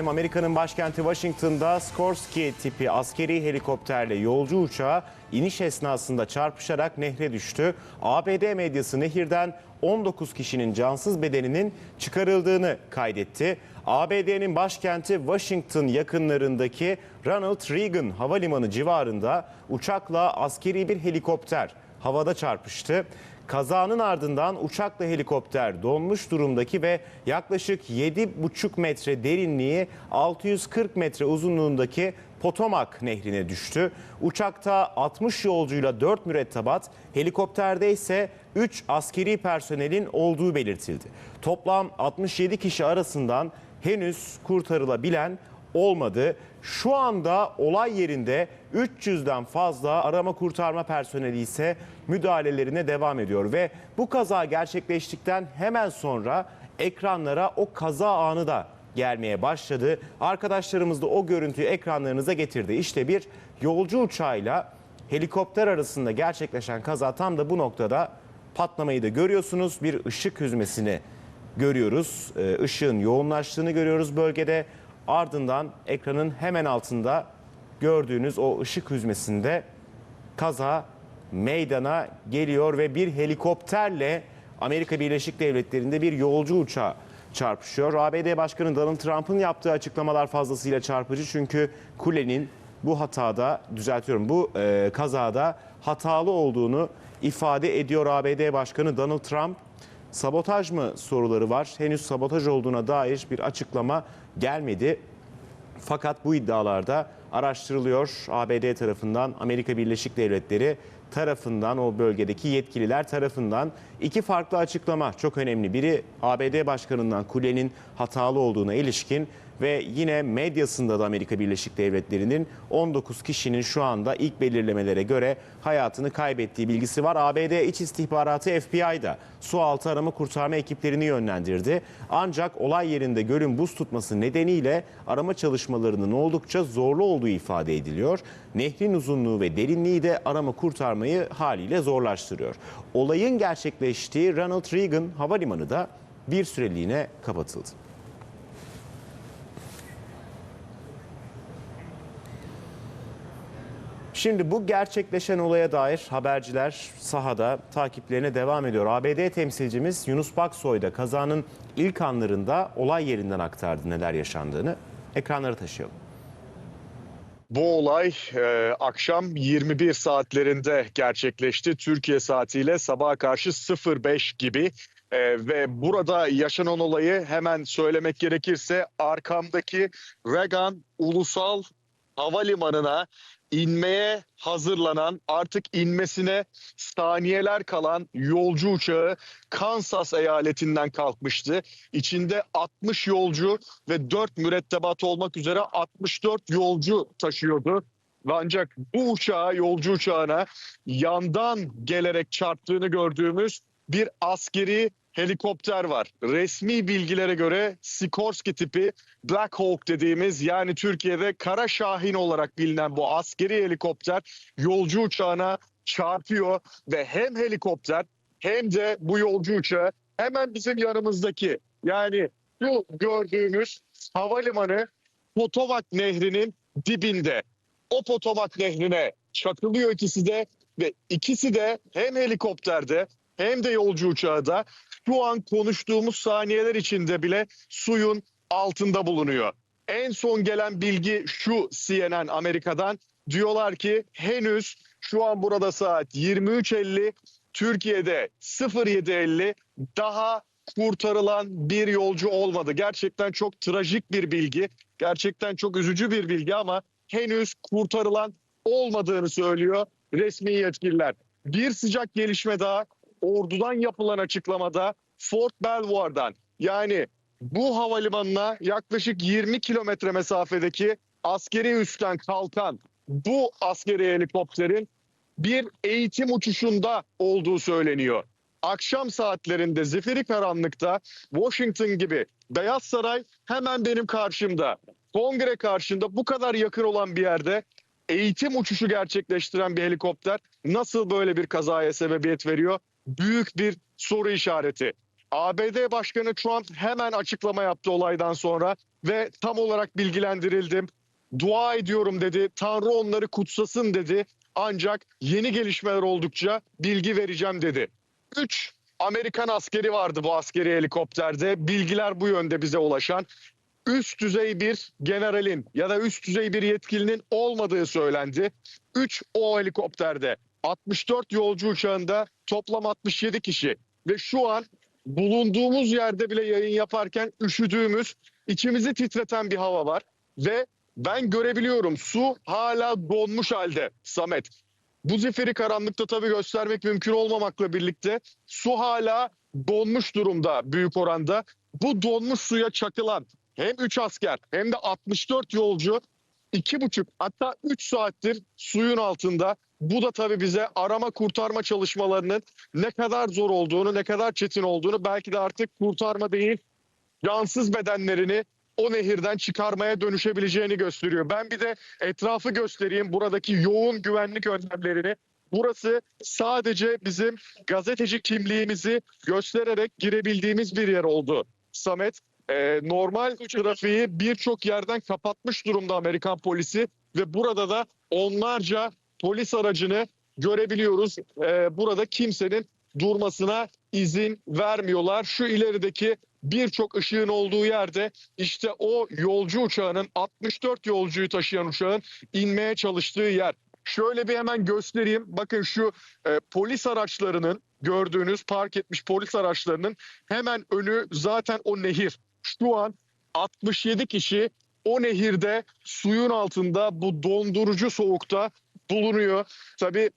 Amerika'nın başkenti Washington'da Skorsky tipi askeri helikopterle yolcu uçağı iniş esnasında çarpışarak nehre düştü. ABD medyası nehirden 19 kişinin cansız bedeninin çıkarıldığını kaydetti. ABD'nin başkenti Washington yakınlarındaki Ronald Reagan Havalimanı civarında uçakla askeri bir helikopter havada çarpıştı. Kazanın ardından uçakla helikopter donmuş durumdaki ve yaklaşık 7,5 metre derinliği 640 metre uzunluğundaki Potomac nehrine düştü. Uçakta 60 yolcuyla 4 mürettebat, helikopterde ise 3 askeri personelin olduğu belirtildi. Toplam 67 kişi arasından henüz kurtarılabilen olmadı. Şu anda olay yerinde 300'den fazla arama kurtarma personeli ise müdahalelerine devam ediyor ve bu kaza gerçekleştikten hemen sonra ekranlara o kaza anı da gelmeye başladı. Arkadaşlarımız da o görüntüyü ekranlarınıza getirdi. İşte bir yolcu uçağıyla helikopter arasında gerçekleşen kaza tam da bu noktada patlamayı da görüyorsunuz. Bir ışık hüzmesini görüyoruz. Ee, Işığın yoğunlaştığını görüyoruz bölgede. Ardından ekranın hemen altında gördüğünüz o ışık hüzmesinde kaza meydana geliyor ve bir helikopterle Amerika Birleşik Devletleri'nde bir yolcu uçağı çarpışıyor. ABD Başkanı Donald Trump'ın yaptığı açıklamalar fazlasıyla çarpıcı çünkü kulenin bu hatada düzeltiyorum bu e, kazada hatalı olduğunu ifade ediyor ABD Başkanı Donald Trump. Sabotaj mı soruları var. Henüz sabotaj olduğuna dair bir açıklama gelmedi. Fakat bu iddialarda araştırılıyor ABD tarafından, Amerika Birleşik Devletleri tarafından, o bölgedeki yetkililer tarafından iki farklı açıklama çok önemli. Biri ABD Başkanı'ndan kulenin hatalı olduğuna ilişkin ve yine medyasında da Amerika Birleşik Devletleri'nin 19 kişinin şu anda ilk belirlemelere göre hayatını kaybettiği bilgisi var. ABD İç İstihbaratı FBI'da su altı arama kurtarma ekiplerini yönlendirdi. Ancak olay yerinde gölün buz tutması nedeniyle arama çalışmalarının oldukça zorlu olduğu ifade ediliyor. Nehrin uzunluğu ve derinliği de arama kurtarmayı haliyle zorlaştırıyor. Olayın gerçekleştiği Ronald Reagan Havalimanı da bir süreliğine kapatıldı. Şimdi bu gerçekleşen olaya dair haberciler sahada takiplerine devam ediyor. ABD temsilcimiz Yunus Baksoy da kazanın ilk anlarında olay yerinden aktardı neler yaşandığını. Ekranları taşıyalım. Bu olay e, akşam 21 saatlerinde gerçekleşti. Türkiye saatiyle sabaha karşı 05 gibi. E, ve burada yaşanan olayı hemen söylemek gerekirse arkamdaki Reagan Ulusal Havalimanı'na inmeye hazırlanan artık inmesine saniyeler kalan yolcu uçağı Kansas eyaletinden kalkmıştı. İçinde 60 yolcu ve 4 mürettebat olmak üzere 64 yolcu taşıyordu. Ancak bu uçağa, yolcu uçağına yandan gelerek çarptığını gördüğümüz bir askeri helikopter var. Resmi bilgilere göre Sikorsky tipi Black Hawk dediğimiz yani Türkiye'de Kara Şahin olarak bilinen bu askeri helikopter yolcu uçağına çarpıyor ve hem helikopter hem de bu yolcu uçağı hemen bizim yanımızdaki yani bu gördüğümüz havalimanı Potomac Nehri'nin dibinde. O Potomac Nehri'ne çakılıyor ikisi de ve ikisi de hem helikopterde hem de yolcu uçağı da şu an konuştuğumuz saniyeler içinde bile suyun altında bulunuyor. En son gelen bilgi şu CNN Amerika'dan diyorlar ki henüz şu an burada saat 23.50 Türkiye'de 07.50 daha kurtarılan bir yolcu olmadı. Gerçekten çok trajik bir bilgi. Gerçekten çok üzücü bir bilgi ama henüz kurtarılan olmadığını söylüyor resmi yetkililer. Bir sıcak gelişme daha ordudan yapılan açıklamada Fort Belvoir'dan yani bu havalimanına yaklaşık 20 kilometre mesafedeki askeri üstten kalkan bu askeri helikopterin bir eğitim uçuşunda olduğu söyleniyor. Akşam saatlerinde zifiri karanlıkta Washington gibi Beyaz Saray hemen benim karşımda. Kongre karşında bu kadar yakın olan bir yerde eğitim uçuşu gerçekleştiren bir helikopter nasıl böyle bir kazaya sebebiyet veriyor? Büyük bir soru işareti. ABD Başkanı Trump hemen açıklama yaptı olaydan sonra ve tam olarak bilgilendirildim. Dua ediyorum dedi. Tanrı onları kutsasın dedi. Ancak yeni gelişmeler oldukça bilgi vereceğim dedi. 3 Amerikan askeri vardı bu askeri helikopterde. Bilgiler bu yönde bize ulaşan. Üst düzey bir generalin ya da üst düzey bir yetkilinin olmadığı söylendi. 3 o helikopterde 64 yolcu uçağında toplam 67 kişi ve şu an bulunduğumuz yerde bile yayın yaparken üşüdüğümüz, içimizi titreten bir hava var ve ben görebiliyorum su hala donmuş halde Samet. Bu zifiri karanlıkta tabii göstermek mümkün olmamakla birlikte su hala donmuş durumda büyük oranda. Bu donmuş suya çakılan hem 3 asker hem de 64 yolcu iki buçuk hatta 3 saattir suyun altında. Bu da tabii bize arama kurtarma çalışmalarının ne kadar zor olduğunu, ne kadar çetin olduğunu belki de artık kurtarma değil cansız bedenlerini o nehirden çıkarmaya dönüşebileceğini gösteriyor. Ben bir de etrafı göstereyim buradaki yoğun güvenlik önlemlerini. Burası sadece bizim gazeteci kimliğimizi göstererek girebildiğimiz bir yer oldu. Samet, e, normal trafiği birçok yerden kapatmış durumda Amerikan polisi ve burada da onlarca polis aracını görebiliyoruz. E, burada kimsenin durmasına izin vermiyorlar. Şu ilerideki birçok ışığın olduğu yerde işte o yolcu uçağının 64 yolcuyu taşıyan uçağın inmeye çalıştığı yer. Şöyle bir hemen göstereyim. Bakın şu e, polis araçlarının gördüğünüz park etmiş polis araçlarının hemen önü zaten o nehir. Şu an 67 kişi o nehirde suyun altında bu dondurucu soğukta bulunuyor. Tabii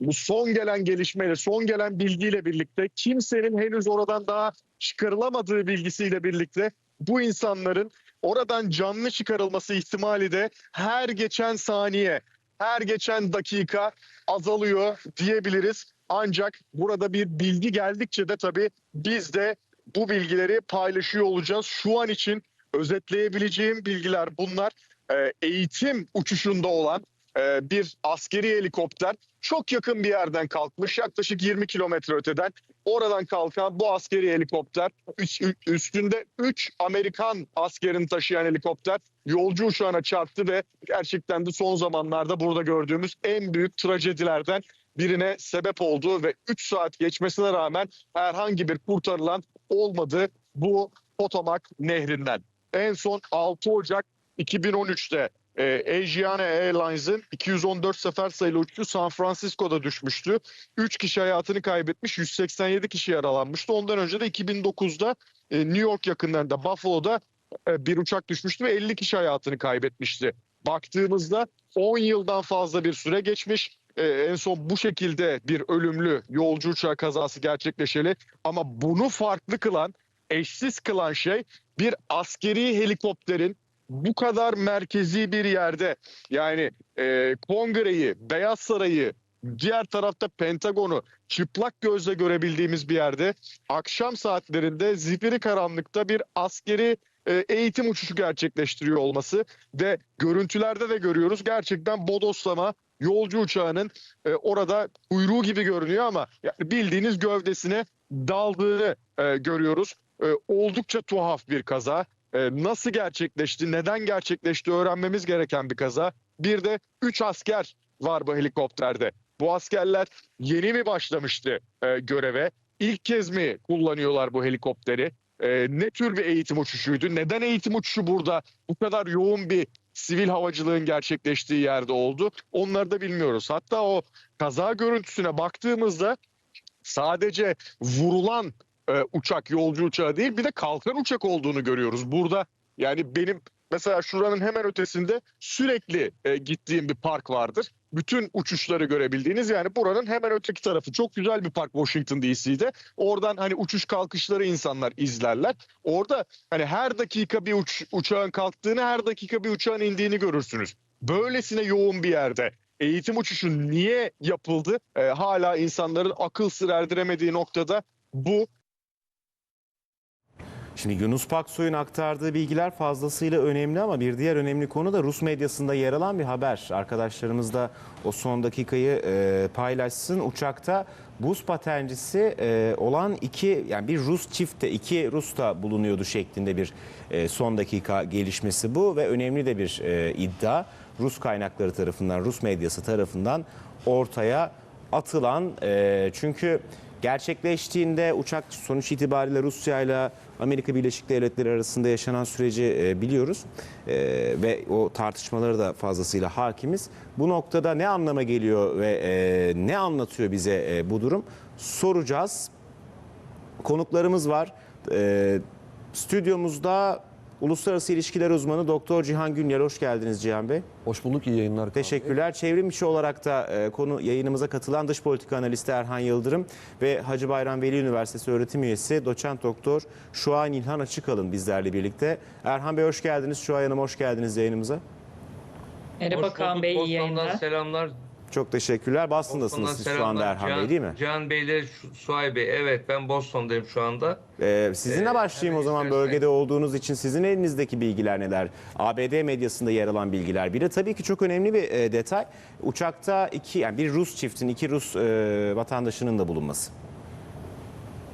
bu son gelen gelişmeyle, son gelen bilgiyle birlikte kimsenin henüz oradan daha çıkarılamadığı bilgisiyle birlikte bu insanların oradan canlı çıkarılması ihtimali de her geçen saniye, her geçen dakika azalıyor diyebiliriz. Ancak burada bir bilgi geldikçe de tabii biz de bu bilgileri paylaşıyor olacağız. Şu an için özetleyebileceğim bilgiler bunlar. Ee, eğitim uçuşunda olan e, bir askeri helikopter çok yakın bir yerden kalkmış yaklaşık 20 kilometre öteden oradan kalkan bu askeri helikopter üstünde 3 Amerikan askerini taşıyan helikopter yolcu uçağına çarptı ve gerçekten de son zamanlarda burada gördüğümüz en büyük trajedilerden birine sebep oldu ve 3 saat geçmesine rağmen herhangi bir kurtarılan olmadı bu Potomac nehrinden. En son 6 Ocak 2013'te e, Asiana Airlines'ın 214 sefer sayılı uçuşu San Francisco'da düşmüştü. 3 kişi hayatını kaybetmiş, 187 kişi yaralanmıştı. Ondan önce de 2009'da e, New York yakınlarında Buffalo'da e, bir uçak düşmüştü ve 50 kişi hayatını kaybetmişti. Baktığımızda 10 yıldan fazla bir süre geçmiş. E, en son bu şekilde bir ölümlü yolcu uçağı kazası gerçekleşeli ama bunu farklı kılan, eşsiz kılan şey bir askeri helikopterin bu kadar merkezi bir yerde yani e, kongreyi, Beyaz Saray'ı, diğer tarafta Pentagon'u çıplak gözle görebildiğimiz bir yerde akşam saatlerinde zifiri karanlıkta bir askeri e, eğitim uçuşu gerçekleştiriyor olması ve görüntülerde de görüyoruz gerçekten bodoslama yolcu uçağının e, orada kuyruğu gibi görünüyor ama yani bildiğiniz gövdesine daldığını e, görüyoruz. E, oldukça tuhaf bir kaza. E, nasıl gerçekleşti, neden gerçekleşti öğrenmemiz gereken bir kaza. Bir de 3 asker var bu helikopterde. Bu askerler yeni mi başlamıştı e, göreve? İlk kez mi kullanıyorlar bu helikopteri? E, ne tür bir eğitim uçuşuydu? Neden eğitim uçuşu burada bu kadar yoğun bir sivil havacılığın gerçekleştiği yerde oldu? Onları da bilmiyoruz. Hatta o kaza görüntüsüne baktığımızda sadece vurulan e, uçak yolcu uçağı değil bir de kalkan uçak olduğunu görüyoruz. Burada yani benim mesela şuranın hemen ötesinde sürekli e, gittiğim bir park vardır. Bütün uçuşları görebildiğiniz yani buranın hemen öteki tarafı çok güzel bir park Washington DC'de. Oradan hani uçuş kalkışları insanlar izlerler. Orada hani her dakika bir uç- uçağın kalktığını her dakika bir uçağın indiğini görürsünüz. Böylesine yoğun bir yerde eğitim uçuşu niye yapıldı? E, hala insanların akıl sır erdiremediği noktada bu Şimdi Yunus Paksoy'un aktardığı bilgiler fazlasıyla önemli ama bir diğer önemli konu da Rus medyasında yer alan bir haber. Arkadaşlarımız da o son dakikayı e, paylaşsın. Uçakta buz patencisi e, olan iki yani bir Rus çifte iki Rus da bulunuyordu şeklinde bir e, son dakika gelişmesi bu ve önemli de bir e, iddia. Rus kaynakları tarafından, Rus medyası tarafından ortaya atılan e, çünkü gerçekleştiğinde uçak sonuç itibariyle Rusya ile Amerika Birleşik Devletleri arasında yaşanan süreci e, biliyoruz E, ve o tartışmaları da fazlasıyla hakimiz. Bu noktada ne anlama geliyor ve e, ne anlatıyor bize bu durum soracağız. Konuklarımız var. Stüdyomuzda Uluslararası İlişkiler Uzmanı Doktor Cihan Günyer. Hoş geldiniz Cihan Bey. Hoş bulduk, iyi yayınlar. Kaan. Teşekkürler. Çevrim içi olarak da e, konu yayınımıza katılan dış politika analisti Erhan Yıldırım ve Hacı Bayram Veli Üniversitesi öğretim üyesi doçent doktor Şuayn İlhan Açıkalın bizlerle birlikte. Erhan Bey hoş geldiniz. Şuay Hanım hoş geldiniz yayınımıza. Merhaba Kaan. Bey, iyi yayınlar. selamlar. Çok teşekkürler. Boston'dasınız siz şu anda. Erhan Cihan- Bey değil mi? Cihan Bey ile Şu- Suay Bey. Evet ben Boston'dayım şu anda. Ee, sizinle Ee, başlayayım o zaman istersen. bölgede olduğunuz için sizin elinizdeki bilgiler neler? ABD medyasında yer alan bilgiler. Bir de tabii ki çok önemli bir e, detay. Uçakta iki yani bir Rus çiftin iki Rus e, vatandaşının da bulunması.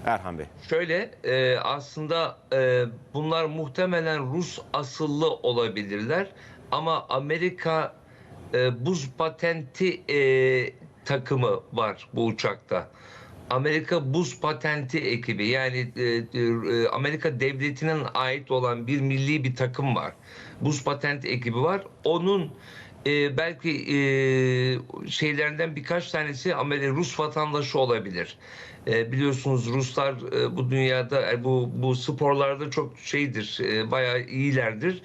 Erhan Bey. Şöyle e, aslında e, bunlar muhtemelen Rus asıllı olabilirler. Ama Amerika e, buz patenti e, takımı var bu uçakta. Amerika buz patenti ekibi yani e, e, Amerika devletinin ait olan bir milli bir takım var. Buz patenti ekibi var. Onun e, belki e, şeylerinden birkaç tanesi Amerika Rus vatandaşı olabilir. E, biliyorsunuz Ruslar e, bu dünyada e, bu bu sporlarda çok şeydir, e, bayağı iyilerdir.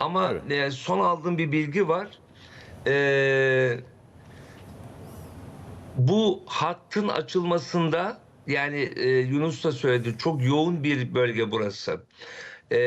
Ama Evet. e, son aldığım bir bilgi var. E, bu hattın açılmasında yani e, Yunus da söyledi çok yoğun bir bölge burası. E,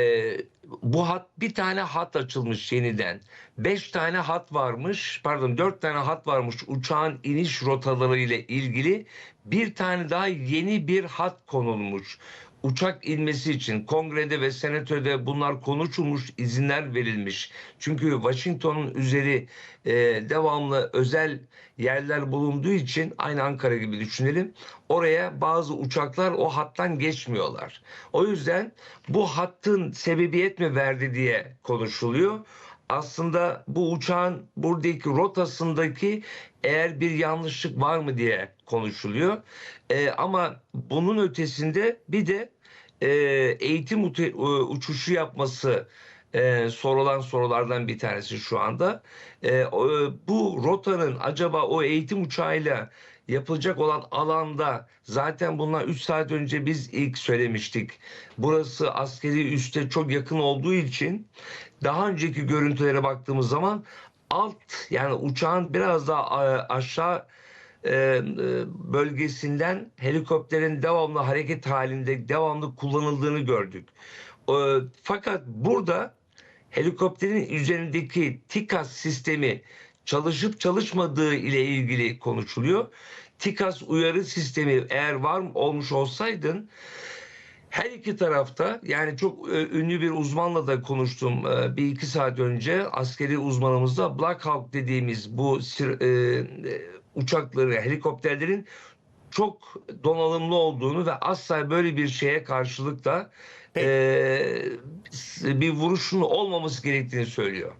bu hat bir tane hat açılmış yeniden. Beş tane hat varmış pardon dört tane hat varmış uçağın iniş rotaları ile ilgili. Bir tane daha yeni bir hat konulmuş. Uçak inmesi için kongrede ve senatoda bunlar konuşulmuş, izinler verilmiş. Çünkü Washington'un üzeri e, devamlı özel yerler bulunduğu için aynı Ankara gibi düşünelim. Oraya bazı uçaklar o hattan geçmiyorlar. O yüzden bu hattın sebebiyet mi verdi diye konuşuluyor. Aslında bu uçağın buradaki rotasındaki eğer bir yanlışlık var mı diye konuşuluyor. Ee, ama bunun ötesinde bir de e, eğitim uçuşu yapması e, sorulan sorulardan bir tanesi şu anda. E, bu rotanın acaba o eğitim uçağıyla yapılacak olan alanda zaten bundan 3 saat önce biz ilk söylemiştik. Burası askeri üste çok yakın olduğu için daha önceki görüntülere baktığımız zaman alt yani uçağın biraz daha aşağı e, e, bölgesinden helikopterin devamlı hareket halinde devamlı kullanıldığını gördük. E, fakat burada helikopterin üzerindeki TİKAS sistemi çalışıp çalışmadığı ile ilgili konuşuluyor. TİKAS uyarı sistemi eğer var mı olmuş olsaydın her iki tarafta yani çok ünlü bir uzmanla da konuştum bir iki saat önce askeri uzmanımızla Black Hawk dediğimiz bu e, uçakları helikopterlerin çok donanımlı olduğunu ve asla böyle bir şeye karşılık da Peki. e, bir vuruşun olmaması gerektiğini söylüyor.